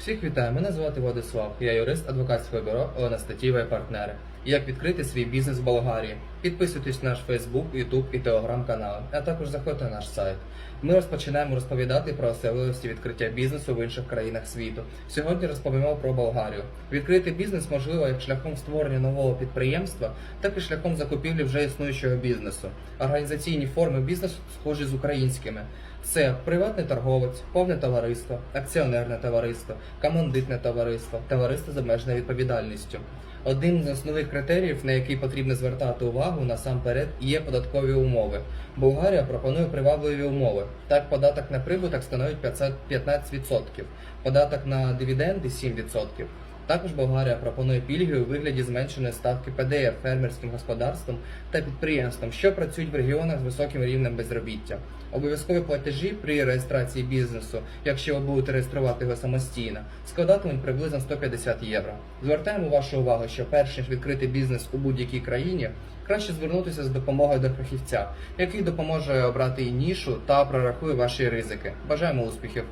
Всіх вітаю, мене звати Владислав. Я юрист адвокатського бюро Олена Статіва і партнери. Як відкрити свій бізнес в Болгарії? Підписуйтесь на наш Facebook, YouTube і Telegram канали, а також заходьте на наш сайт. Ми розпочинаємо розповідати про особливості відкриття бізнесу в інших країнах світу. Сьогодні розповімо про Болгарію. Відкрити бізнес можливо як шляхом створення нового підприємства, так і шляхом закупівлі вже існуючого бізнесу. Організаційні форми бізнесу схожі з українськими. Це приватний торговець, повне товариство, акціонерне товариство, командитне товариство, товариство з обмеженою відповідальністю. Одним з основних критеріїв, на який потрібно звертати увагу насамперед, є податкові умови. Болгарія пропонує привабливі умови. Так, податок на прибуток становить 500 15%, податок на дивіденди 7%. Також Болгарія пропонує пільги у вигляді зменшеної ставки ПДР фермерським господарствам та підприємствам, що працюють в регіонах з високим рівнем безробіття. Обов'язкові платежі при реєстрації бізнесу, якщо ви будете реєструвати його самостійно, складатимуть приблизно 150 євро. Звертаємо вашу увагу, що перш ніж відкрити бізнес у будь-якій країні, краще звернутися з допомогою до фахівця, який допоможе обрати і нішу та прорахує ваші ризики. Бажаємо успіхів!